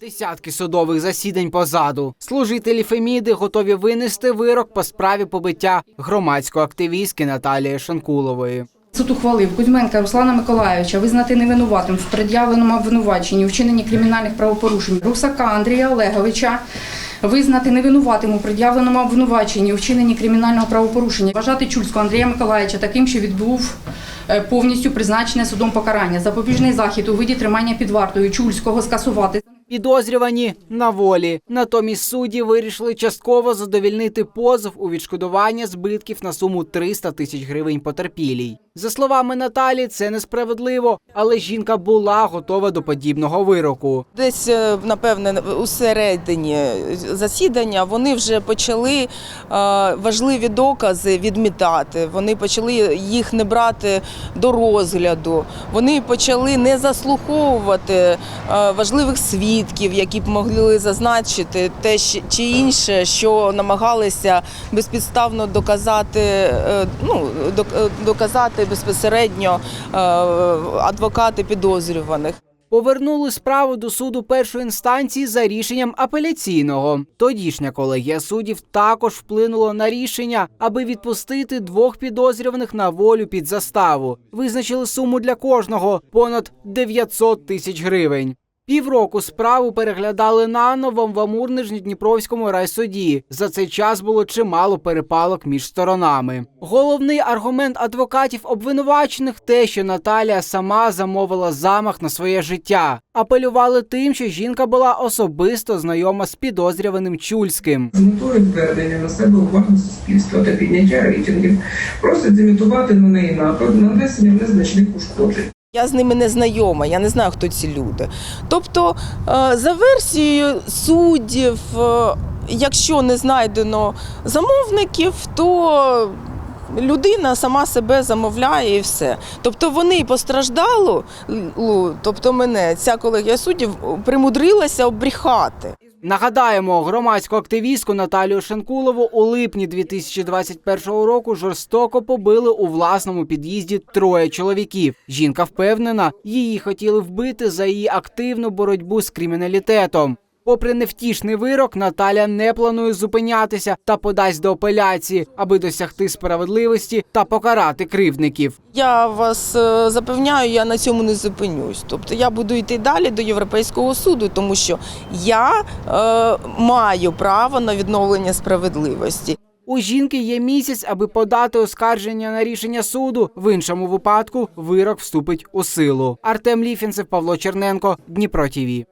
Десятки судових засідань позаду. Служителі Феміди готові винести вирок по справі побиття громадської активістки Наталії Шанкулової. Суд ухвалив Кузьменка Руслана Миколайовича визнати невинуватим в пред'явленому обвинуваченні вчиненні кримінальних правопорушень. Русака Андрія Олеговича визнати невинуватим у пред'явленому обвинуваченні у вчиненні кримінального правопорушення. Вважати Чульського Андрія Миколайовича таким, що відбув е, повністю призначене судом покарання. Запобіжний захід у виді тримання під вартою Чульського скасувати. Підозрювані на волі. Натомість судді вирішили частково задовільнити позов у відшкодування збитків на суму 300 тисяч гривень потерпілій. За словами Наталі, це несправедливо, але жінка була готова до подібного вироку. Десь, е, напевне, у середині засідання вони вже почали е, важливі докази відмітати. Вони почали їх не брати до розгляду. Вони почали не заслуховувати е, важливих свідків, які б могли зазначити те чи інше, що намагалися безпідставно доказати, е, ну, е, доказати безпосередньо е, адвокати підозрюваних. Повернули справу до суду першої інстанції за рішенням апеляційного. Тодішня колегія суддів також вплинула на рішення, аби відпустити двох підозрюваних на волю під заставу. Визначили суму для кожного понад 900 тисяч гривень. Півроку справу переглядали наново в Амур-Нижньодніпровському райсуді. За цей час було чимало перепалок між сторонами. Головний аргумент адвокатів обвинувачених те, що Наталія сама замовила замах на своє життя. Апелювали тим, що жінка була особисто знайома з підозрюваним Чульським. метою звернення на себе увагу суспільства та підняття рейтингів, просить зімітувати на неї напад, нанесення незначних ушкоджень. Я з ними не знайома, я не знаю, хто ці люди. Тобто, е, за версією суддів, е, якщо не знайдено замовників, то людина сама себе замовляє і все. Тобто вони постраждало, тобто мене, ця колегія суддів примудрилася обріхати. Нагадаємо, громадську активістку Наталію Шенкулову у липні 2021 року жорстоко побили у власному під'їзді троє чоловіків. Жінка впевнена, її хотіли вбити за її активну боротьбу з криміналітетом. Попри невтішний вирок, Наталя не планує зупинятися та подасть до апеляції, аби досягти справедливості та покарати кривдників. Я вас е, запевняю, я на цьому не зупинюсь. Тобто я буду йти далі до Європейського суду, тому що я е, маю право на відновлення справедливості. У жінки є місяць, аби подати оскарження на рішення суду. В іншому випадку вирок вступить у силу. Артем Ліфінцев, Павло Черненко, Дніпро ТІВІ.